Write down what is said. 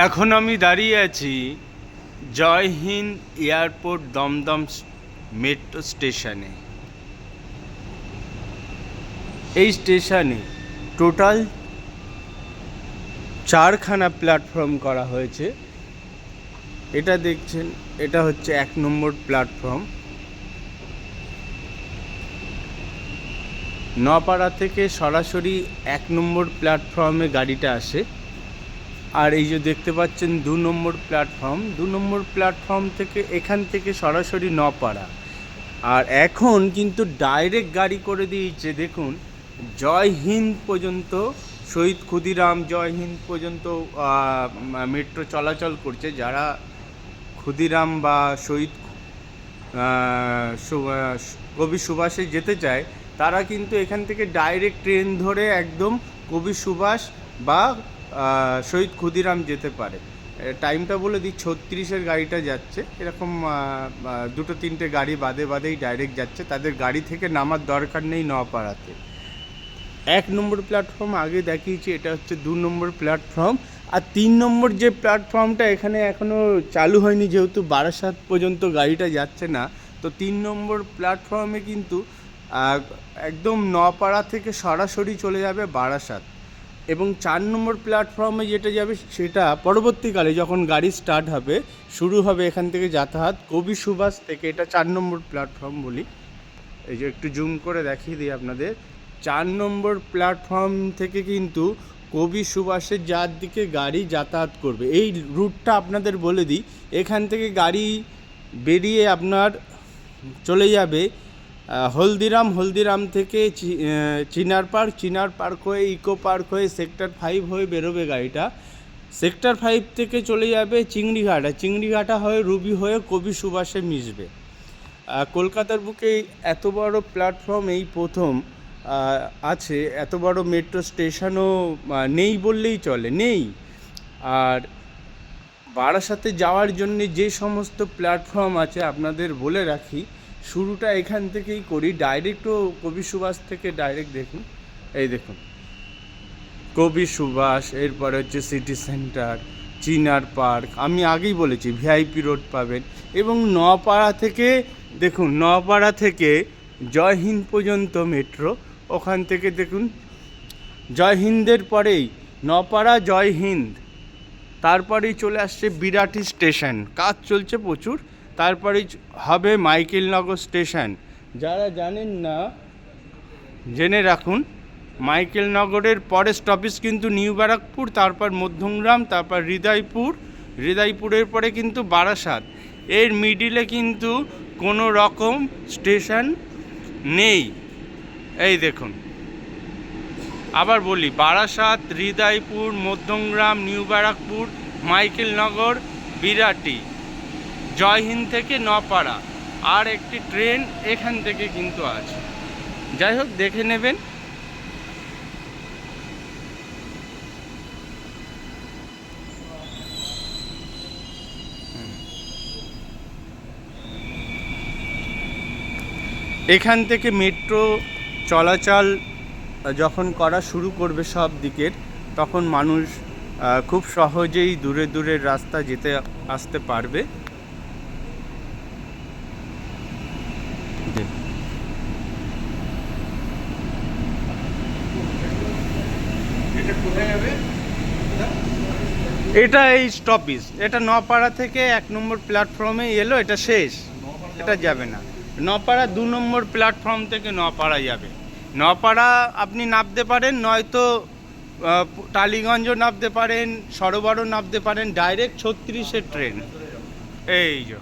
এখন আমি দাঁড়িয়ে আছি জয় হিন্দ এয়ারপোর্ট দমদম মেট্রো স্টেশনে। এই স্টেশনে টোটাল চারখানা প্ল্যাটফর্ম করা হয়েছে। এটা দেখছেন, এটা হচ্ছে এক নম্বর প্ল্যাটফর্ম। নপাড়া থেকে সরাসরি এক নম্বর প্ল্যাটফর্মে গাড়িটা আসে। আর এই যে দেখতে পাচ্ছেন দু নম্বর প্ল্যাটফর্ম, দু নম্বর প্ল্যাটফর্ম থেকে এখান থেকে সরাসরি নপাড়া। আর এখন কিন্তু ডাইরেক্ট গাড়ি করে দিয়েছে, দেখুন, জয় হিন্দ পর্যন্ত, শহীদ ক্ষুদিরাম জয় হিন্দ পর্যন্ত মেট্রো চলাচল করছে। যারা ক্ষুদিরাম বা শহীদ কবি সুভাষে যেতে চায়, তারা কিন্তু এখান থেকে ডাইরেক্ট ট্রেন ধরে একদম কবি সুভাষ বা শহীদ ক্ষুদিরাম যেতে পারে। টাইমটা বলে দিই, ছত্রিশের গাড়িটা যাচ্ছে। এরকম দুটো তিনটে গাড়ি বাদে বাদেই ডাইরেক্ট যাচ্ছে। তাদের গাড়ি থেকে নামার দরকার নেই নপাড়াতে এক নম্বর প্ল্যাটফর্ম আগে দেখিয়েছি, এটা হচ্ছে দু নম্বর প্ল্যাটফর্ম আর তিন নম্বর যে প্ল্যাটফর্মটা এখানে এখনও চালু হয়নি, যেহেতু বারাসাত পর্যন্ত গাড়িটা যাচ্ছে না, তো তিন নম্বর প্ল্যাটফর্মে কিন্তু একদম নপাড়া থেকে সরাসরি চলে যাবে বারাসাত। এবং চার নম্বর প্ল্যাটফর্মে যেটা যাবে সেটা পরবর্তীকালে যখন গাড়ি স্টার্ট হবে, শুরু হবে এখান থেকে যাতায়াত, কবি সুভাষ থেকে এটা চার নম্বর প্ল্যাটফর্ম বলি। এই যে একটু জুম করে দেখিয়ে দিই আপনাদের। চার নম্বর প্ল্যাটফর্ম থেকে কিন্তু কবি সুভাষের যার দিকে গাড়ি যাতায়াত করবে। এই রুটটা আপনাদের বলে দিই। এখান থেকে গাড়ি বেরিয়ে আপনার চলে যাবে হলদিরাম হলদিরাম থেকে চিনার পার্ক চিনার পার্ক হয়ে, ইকো পার্ক হয়ে, সেক্টর ফাইভ হয়ে বেরোবে গাড়িটা। সেক্টর ফাইভ থেকে চলে যাবে চিংড়িঘাটা চিংড়িঘাটা হয়ে, রুবি হয়ে, কবি সুভাষে মিশবে। কলকাতার বুকে এত বড় প্ল্যাটফর্ম এই প্রথম আছে, এত বড় মেট্রো স্টেশনও নেই বললেই চলে, নেই। আর বারাসাতে যাওয়ার জন্য যে সমস্ত প্ল্যাটফর্ম আছে, আপনাদের বলে রাখি শুরুটা এখান থেকেই করি। ডাইরেক্টও কবি সুভাষ থেকে ডাইরেক্ট দেখুন এই দেখুন। কবি সুভাষ, এরপরে হচ্ছে সিটি সেন্টার চিনার পার্ক আমি আগেই বলেছি ভিআইপি রোড পাবেন। এবং নপাড়া থেকে, দেখুন নপাড়া থেকে জয় হিন্দ পর্যন্ত মেট্রো ওখান থেকে দেখুন, জয় হিন্দের পরেই নপাড়া জয় হিন্দ। তারপরেই চলে আসছে বিরাটি স্টেশন কাজ চলছে প্রচুর। তারপরেই চ- হবে মাইকেলনগর স্টেশন। যারা জানেন না, জেনে রাখুন মাইকেলনগরের পরের স্টপেজ কিন্তু নিউ ব্যারাকপুর, তারপর মধ্যমগ্রাম, তারপর হৃদয়পুর। হৃদয়পুরের পরে কিন্তু বারাসাত। এর মিডিলে কিন্তু কোনো রকম স্টেশন নেই। এই দেখুন। আবার বলি, বারাসাত, হৃদয়পুর, মধ্যমগ্রাম, নিউ ব্যারাকপুর মাইকেলনগর বিরাটি। জয়হিন্দ থেকে নপাড়া, আর একটি ট্রেন এখান থেকে কিন্তু আছে। যাই হোক, দেখে নেবেন। এখান থেকে মেট্রো চলাচল যখন করা শুরু করবে সব দিকের, তখন মানুষ খুব সহজেই দূরে দূরের রাস্তা যেতে, আসতে পারবে। এটা এই স্টপিস এটা নপাড়া থেকে এক নম্বর প্ল্যাটফর্মে এলো, এটা শেষ। এটা যাবে না। নপাড়া দু নম্বর প্ল্যাটফর্ম থেকে নপাড়া যাবে। নপাড়া আপনি নামতে পারেন, নয়তো টালিগঞ্জও নামতে পারেন, সরোবরও নামতে পারেন ডাইরেক্ট ছত্রিশের ট্রেন এই যে।